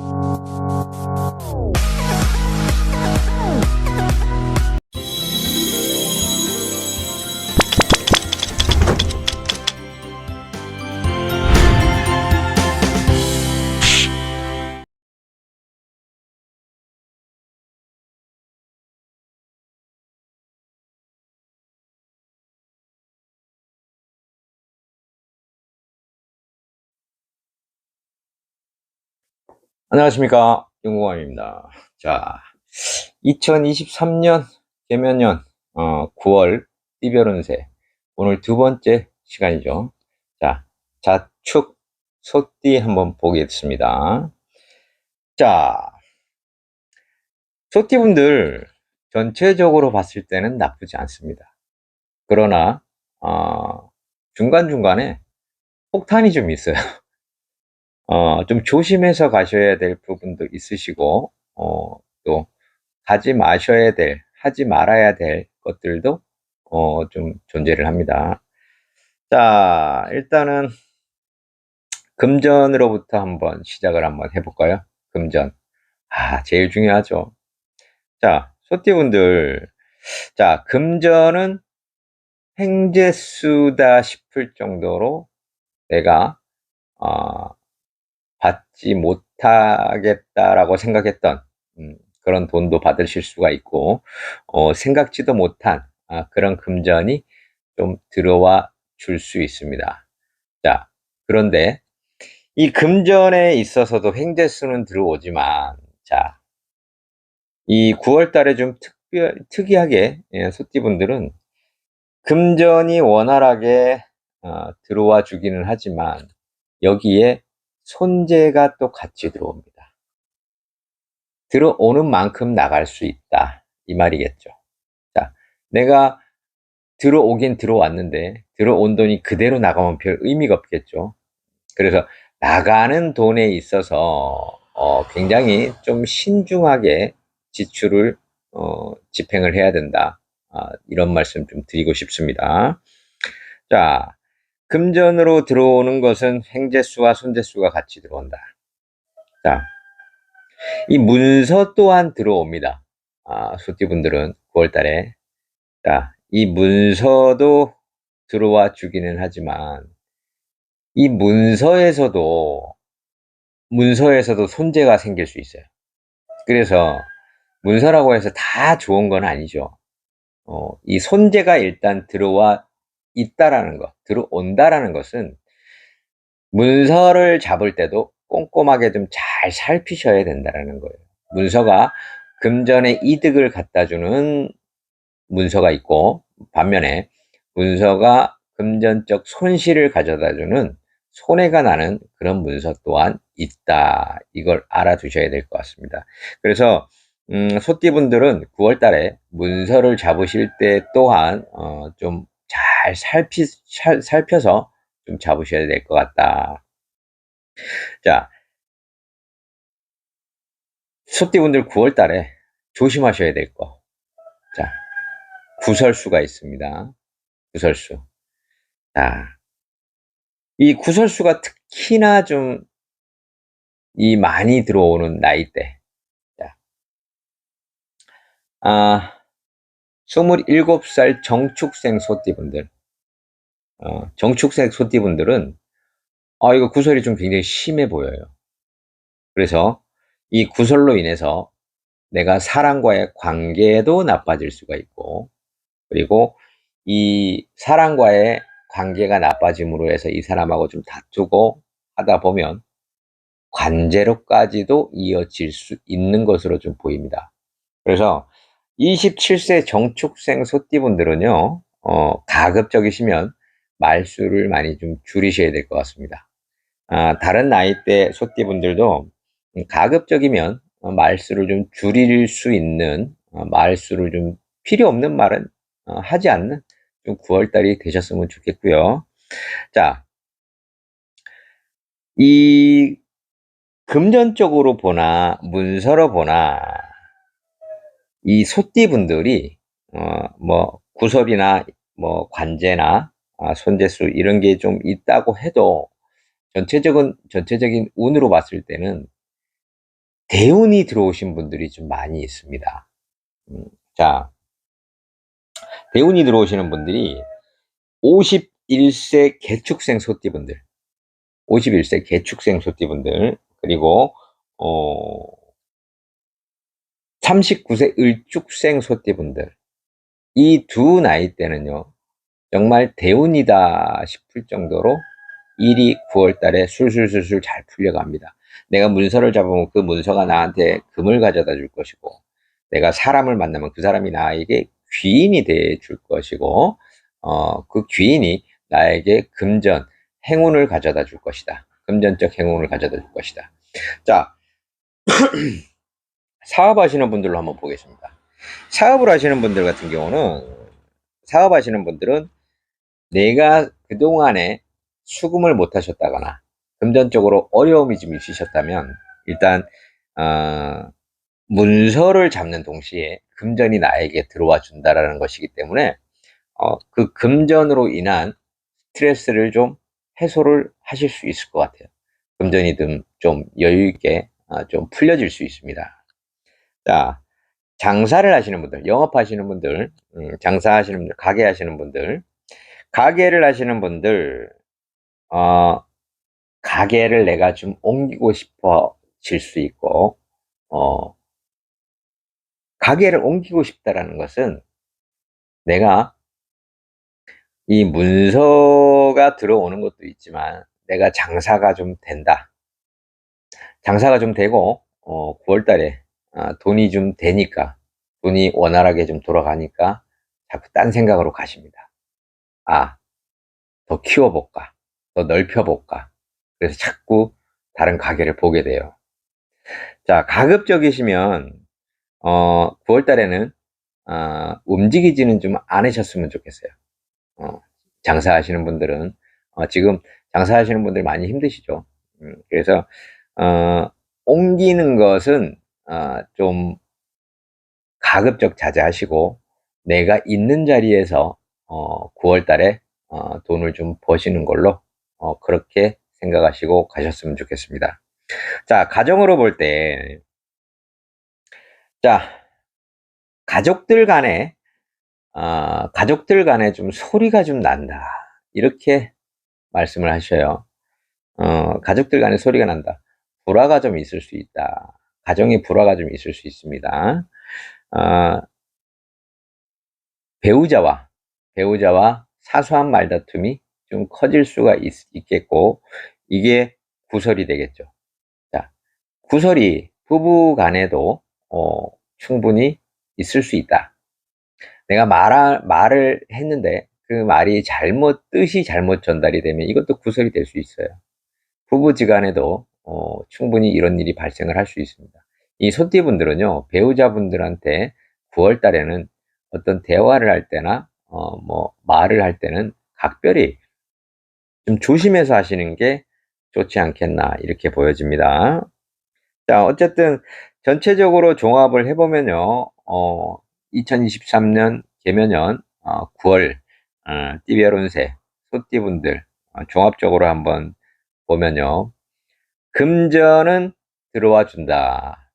Oh. 안녕하십니까. 윤공원입니다. 자 2023년 개면년 어, 9월 띠별운세 오늘 두 번째 시간이죠. 자 자축 소띠 한번 보겠습니다. 자 소띠분들 전체적으로 봤을 때는 나쁘지 않습니다. 그러나 어, 중간중간에 폭탄이 좀 있어요 어, 좀 조심해서 가셔야 될 부분도 있으시고, 어, 또, 가지 마셔야 될, 하지 말아야 될 것들도, 어, 좀 존재를 합니다. 자, 일단은, 금전으로부터 한번 시작을 한번 해볼까요? 금전. 아, 제일 중요하죠. 자, 소띠분들. 자, 금전은 행제수다 싶을 정도로 내가, 어, 받지 못하겠다라고 생각했던 음, 그런 돈도 받으실 수가 있고 어, 생각지도 못한 아, 그런 금전이 좀 들어와 줄 수 있습니다. 자 그런데 이 금전에 있어서도 횡재수는 들어오지만 자 이 9월 달에 좀 특별, 특이하게 예, 소띠분들은 금전이 원활하게 어, 들어와 주기는 하지만 여기에 손재가 또 같이 들어옵니다. 들어오는 만큼 나갈 수 있다. 이 말이겠죠. 자, 내가 들어오긴 들어왔는데 들어온 돈이 그대로 나가면 별 의미가 없겠죠. 그래서 나가는 돈에 있어서 어, 굉장히 좀 신중하게 지출을 어, 집행을 해야 된다. 아, 이런 말씀 좀 드리고 싶습니다. 자, 금전으로 들어오는 것은 횡재수와 손재수가 같이 들어온다. 자, 이 문서 또한 들어옵니다. 아, 소띠분들은 9월 달에. 자, 이 문서도 들어와 주기는 하지만, 이 문서에서도, 문서에서도 손재가 생길 수 있어요. 그래서, 문서라고 해서 다 좋은 건 아니죠. 어, 이 손재가 일단 들어와 있다라는 것, 들어온다라는 것은 문서를 잡을 때도 꼼꼼하게 좀 잘 살피셔야 된다라는 거예요. 문서가 금전의 이득을 갖다 주는 문서가 있고 반면에 문서가 금전적 손실을 가져다 주는 손해가 나는 그런 문서 또한 있다. 이걸 알아두셔야 될 것 같습니다. 그래서 음, 소띠분들은 9월 달에 문서를 잡으실 때 또한 어, 좀 잘 살피, 살, 살펴서 좀 잡으셔야 될 것 같다. 자, 소띠분들 9월 달에 조심하셔야 될 거. 자, 구설수가 있습니다. 구설수. 자, 이 구설수가 특히나 좀 이 많이 들어오는 나이대. 자, 아, 27살 정축생 소띠분들, 어, 정축생 소띠분들은, 아, 이거 구설이 좀 굉장히 심해 보여요. 그래서 이 구설로 인해서 내가 사람과의 관계도 나빠질 수가 있고, 그리고 이 사람과의 관계가 나빠짐으로 해서 이 사람하고 좀 다투고 하다 보면 관제로까지도 이어질 수 있는 것으로 좀 보입니다. 그래서 27세 정축생 소띠분들은요, 어, 가급적이시면 말수를 많이 좀 줄이셔야 될 것 같습니다. 아, 다른 나이대 소띠분들도 가급적이면 말수를 좀 줄일 수 있는 어, 말수를 좀 필요 없는 말은 어, 하지 않는 좀 9월달이 되셨으면 좋겠고요. 자, 이 금전적으로 보나 문서로 보나 이 소띠분들이 어 뭐 구설이나 뭐 관제나 아, 손재수 이런 게 좀 있다고 해도 전체적인 전체적인 운으로 봤을 때는 대운이 들어오신 분들이 좀 많이 있습니다. 음, 자, 대운이 들어오시는 분들이 51세 개축생 소띠분들, 51세 개축생 소띠분들, 그리고, 어, 39세 을축생 소띠분들, 이 두 나이 때는요, 정말 대운이다 싶을 정도로 일이 9월 달에 술술술술 잘 풀려갑니다. 내가 문서를 잡으면 그 문서가 나한테 금을 가져다 줄 것이고, 내가 사람을 만나면 그 사람이 나에게 귀인이 돼 줄 것이고, 어, 그 귀인이 나에게 금전, 행운을 가져다 줄 것이다. 금전적 행운을 가져다 줄 것이다. 자, 사업하시는 분들로 한번 보겠습니다. 사업을 하시는 분들 같은 경우는, 사업하시는 분들은 내가 그동안에 수금을 못 하셨다거나, 금전적으로 어려움이 좀 있으셨다면, 일단, 어, 문서를 잡는 동시에 금전이 나에게 들어와 준다라는 것이기 때문에 어, 그 금전으로 인한 스트레스를 좀 해소를 하실 수 있을 것 같아요. 금전이 좀, 좀 여유 있게 어, 좀 풀려질 수 있습니다. 자, 장사를 하시는 분들, 영업하시는 분들, 음, 장사하시는 분들, 가게 하시는 분들, 가게를 하시는 분들, 어, 가게를 내가 좀 옮기고 싶어질 수 있고, 어, 가게를 옮기고 싶다라는 것은 내가 이 문서가 들어오는 것도 있지만 내가 장사가 좀 된다. 장사가 좀 되고 어, 9월 달에 어, 돈이 좀 되니까 돈이 원활하게 좀 돌아가니까 자꾸 딴 생각으로 가십니다. 아, 더 키워볼까? 더 넓혀볼까? 그래서 자꾸 다른 가게를 보게 돼요. 자, 가급적이시면 어, 9월 달에는 어, 움직이지는 좀 않으셨으면 좋겠어요. 어, 장사하시는 분들은 어, 지금 장사하시는 분들 많이 힘드시죠. 음, 그래서 어, 옮기는 것은 어, 좀 가급적 자제하시고 내가 있는 자리에서 어, 9월 달에 어, 돈을 좀 버시는 걸로 어, 그렇게 생각하시고 가셨으면 좋겠습니다. 자, 가정으로 볼 때, 자, 가족들 간에 아, 가족들 간에 좀 소리가 좀 난다. 이렇게 말씀을 하셔요. 어, 가족들 간에 소리가 난다. 불화가 좀 있을 수 있다. 가정에 불화가 좀 있을 수 있습니다. 어, 배우자와, 배우자와 사소한 말다툼이 좀 커질 수가 있, 있겠고, 이게 구설이 되겠죠. 자, 구설이 부부 간에도, 어, 충분히 있을 수 있다. 내가 말, 말을 했는데 그 말이 잘못, 뜻이 잘못 전달이 되면 이것도 구설이 될 수 있어요. 부부지간에도 어, 충분히 이런 일이 발생을 할 수 있습니다. 이 소띠분들은요, 배우자분들한테 9월 달에는 어떤 대화를 할 때나, 어, 뭐, 말을 할 때는 각별히 좀 조심해서 하시는 게 좋지 않겠나, 이렇게 보여집니다. 자, 어쨌든 전체적으로 종합을 해보면요, 어, 2023년 개면년 어, 9월 어, 띠별운세 소띠분들 어, 종합적으로 한번 보면요. 금전은 들어와 준다.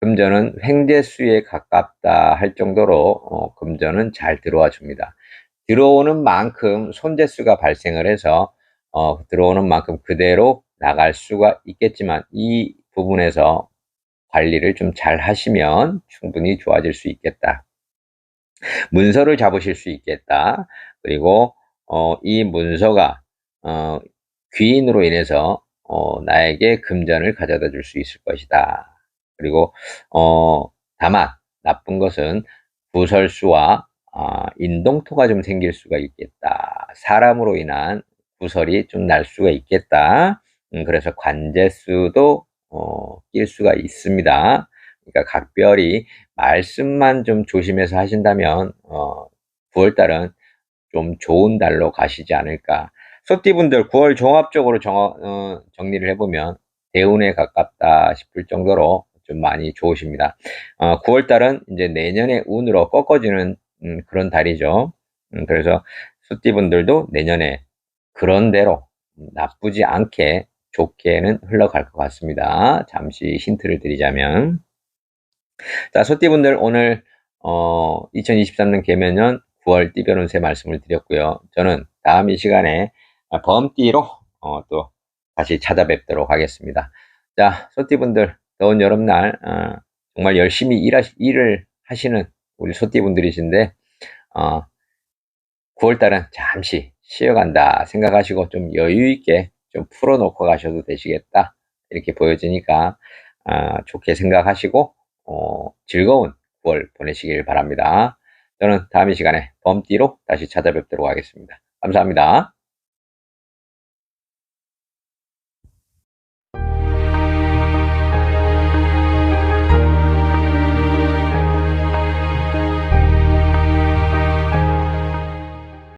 금전은 횡재수에 가깝다 할 정도로 어, 금전은 잘 들어와 줍니다. 들어오는 만큼 손재수가 발생을 해서 어, 들어오는 만큼 그대로 나갈 수가 있겠지만 이 부분에서 관리를 좀 잘 하시면 충분히 좋아질 수 있겠다. 문서를 잡으실 수 있겠다. 그리고 어, 이 문서가 어, 귀인으로 인해서 어, 나에게 금전을 가져다 줄 수 있을 것이다. 그리고 어, 다만 나쁜 것은 구설수와 어, 인동토가 좀 생길 수가 있겠다. 사람으로 인한 구설이 좀 날 수가 있겠다. 음, 그래서 관제수도 어, 낄 수가 있습니다. 그러니까 각별히 말씀만 좀 조심해서 하신다면 어, 9월달은 좀 좋은 달로 가시지 않을까. 소띠분들 9월 종합적으로 정, 어, 정리를 해보면 대운에 가깝다 싶을 정도로 좀 많이 좋으십니다. 어, 9월달은 이제 내년의 운으로 꺾어지는 음, 그런 달이죠. 음, 그래서 소띠분들도 내년에 그런 대로 나쁘지 않게 좋게는 흘러갈 것 같습니다. 잠시 힌트를 드리자면. 자, 소띠분들 오늘, 어, 2023년 개면년 9월 띠별 운세 말씀을 드렸고요. 저는 다음 이 시간에 범띠로, 어, 또 다시 찾아뵙도록 하겠습니다. 자, 소띠분들, 더운 여름날, 어, 정말 열심히 일하시, 일을 하시는 우리 소띠분들이신데, 어, 9월달은 잠시 쉬어간다 생각하시고 좀 여유있게 좀 풀어놓고 가셔도 되시겠다. 이렇게 보여지니까, 아, 좋게 생각하시고, 어, 즐거운 9월 보내시길 바랍니다. 저는 다음 이 시간에 범띠로 다시 찾아뵙도록 하겠습니다. 감사합니다.